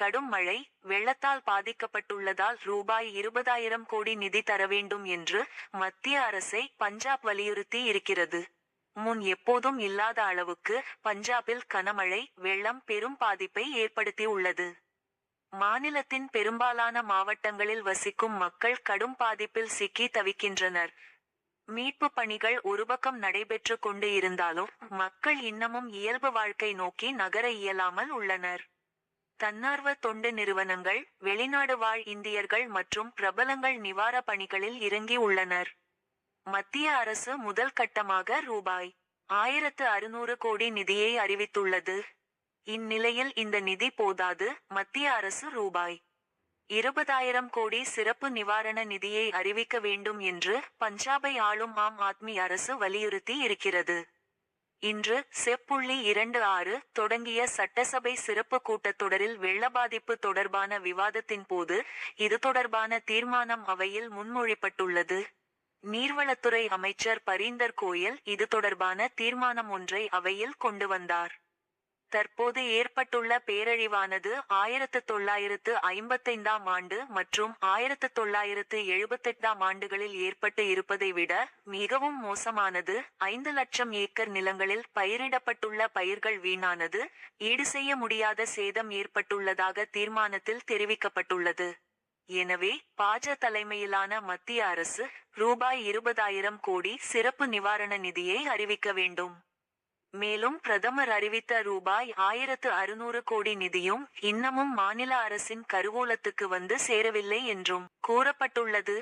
கடும் மழை வெள்ளத்தால் பாதிக்கப்பட்டுள்ளதால் ரூபாய் இருபதாயிரம் கோடி நிதி தர வேண்டும் என்று மத்திய அரசை பஞ்சாப் வலியுறுத்தி இருக்கிறது. முன் எப்போதும் இல்லாத அளவுக்கு பஞ்சாபில் கனமழை வெள்ளம் பெரும் பாதிப்பை ஏற்படுத்தி உள்ளது. மாநிலத்தின் பெரும்பாலான மாவட்டங்களில் வசிக்கும் மக்கள் கடும் பாதிப்பில் சிக்கி தவிக்கின்றனர். மீட்பு பணிகள் ஒருபக்கம் நடைபெற்று கொண்டு இருந்தாலும் மக்கள் இன்னமும் இயல்பு வாழ்க்கை நோக்கி நகர இயலாமல் உள்ளனர். தன்னார்வ தொண்டு நிறுவனங்கள் வெளிநாடு வாழ் இந்தியர்கள் மற்றும் பிரபலங்கள் நிவார பணிகளில் இறங்கி உள்ளனர். மத்திய அரசு முதல் கட்டமாக ரூபாய் ஆயிரத்து அறுநூறு கோடி நிதியை அறிவித்துள்ளது. இந்நிலையில் இந்த நிதி போதாது மத்திய அரசு ரூபாய் இருபதாயிரம் கோடி சிறப்பு நிவாரண நிதியை அறிவிக்க வேண்டும் என்று பஞ்சாபை ஆளும் ஆம் ஆத்மி அரசு வலியுறுத்தி இருக்கிறது. இன்று செப்புள்ளி இரண்டு ஆறு தொடங்கிய சட்டசபை சிறப்பு கூட்டத்தொடரில் வெள்ள பாதிப்பு தொடர்பான விவாதத்தின் போது இது தொடர்பான தீர்மானம் அவையில் முன்மொழிப்பட்டுள்ளது நீர்வளத்துறை அமைச்சர் பரீந்தர் கோயல் இது தொடர்பான தீர்மானம் ஒன்றை அவையில் கொண்டு வந்தார். தற்போது ஏற்பட்டுள்ள பேரழிவானது ஆயிரத்து தொள்ளாயிரத்து ஐம்பத்தைந்தாம் ஆண்டு மற்றும் ஆயிரத்து தொள்ளாயிரத்து எழுபத்தெட்டாம் ஆண்டுகளில் ஏற்பட்டு இருப்பதை விட மிகவும் மோசமானது. ஐந்து லட்சம் ஏக்கர் நிலங்களில் பயிரிடப்பட்டுள்ள பயிர்கள் வீணானது. ஈடு செய்ய முடியாத சேதம் ஏற்பட்டுள்ளதாக தீர்மானத்தில் தெரிவிக்கப்பட்டுள்ளது. எனவே பாஜ தலைமையிலான மத்திய அரசு ரூபாய் இருபதாயிரம் கோடி சிறப்பு நிவாரண நிதியை அறிவிக்க வேண்டும். மேலும் பிரதமர் அறிவித்த ரூபாய் ஆயிரத்து அறுநூறு கோடி நிதியும் இன்னமும் மாநில அரசின் கருவூலத்துக்கு வந்து சேரவில்லை என்றும் கூறப்பட்டுள்ளது.